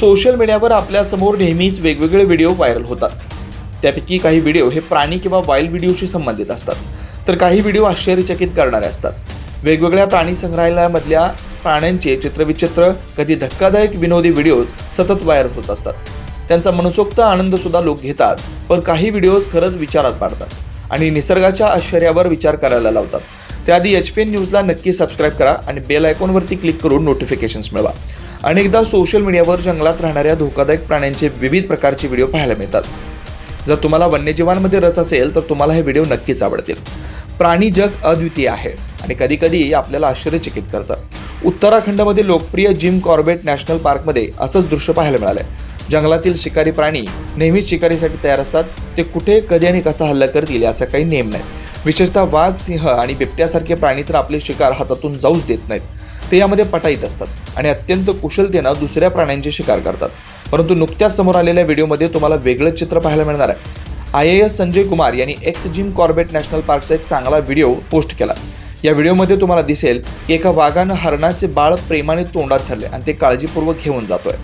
Social मीडियावर आपल्यासमोर नेहमीच वेगवेगळे व्हिडिओ व्हायरल होतात. त्यापैकी काही व्हिडिओ हे प्राणी किंवा वाईल्ड व्हिडिओशी संबंधित असतात. तर काही व्हिडिओ आश्चर्यचकित करणारे असतात. वेगवेगळ्या प्राणी संग्रहालयामधल्या प्राण्यांचे चित्रविचित्र कधी धक्कादायक विनोदी व्हिडिओज सतत व्हायरल होत असतात. त्यांचा मनसोक्त आनंदसुद्धा लोक घेतात पण काही व्हिडिओज खरंच विचारात पाडतात आणि निसर्गाच्या आश्चर्यावर विचार करायला लावतात. त्याआधी एच पी एन न्यूजला नक्की सबस्क्राईब करा आणि बेल आयकॉनवरती क्लिक करून नोटिफिकेशन्स मिळवा. अनेकदा सोशल मीडियावर जंगलात राहणाऱ्या धोकादायक प्राण्यांचे विविध प्रकारचे व्हिडिओ पाहायला मिळतात. जर तुम्हाला वन्यजीवांमध्ये रस असेल तर तुम्हाला हे व्हिडिओ नक्कीच आवडतील. प्राणी जग अद्वितीय आहे आणि कधीकधी आपल्याला आश्चर्यचकित करतं. उत्तराखंडमध्ये लोकप्रिय जिम कॉर्बेट नॅशनल पार्कमध्ये असंच दृश्य पाहायला मिळालंय. जंगलातील शिकारी प्राणी नेहमीच शिकारीसाठी तयार असतात. ते कुठे कधी आणि कसा हल्ला करतील याचा काही नेम नाही. विशेषतः वाघ सिंह आणि बिबट्यासारखे प्राणी तर आपले शिकार हातातून जाऊच देत नाहीत. ते यामध्ये पटाईत असतात आणि अत्यंत कुशलतेनं दुसऱ्या प्राण्यांचे शिकार करतात. परंतु नुकत्याच समोर आलेल्या व्हिडिओमध्ये तुम्हाला वेगळं चित्र पाहायला मिळणार आहे. I A S Sanjay Kumar यांनी एक्स जिम कॉर्बेट नॅशनल पार्कचा एक चांगला व्हिडिओ पोस्ट केला. या व्हिडिओमध्ये तुम्हाला दिसेल की एका वाघानं हरणाचे बाळ प्रेमाने तोंडात धरले आणि ते काळजीपूर्वक घेऊन जातोय.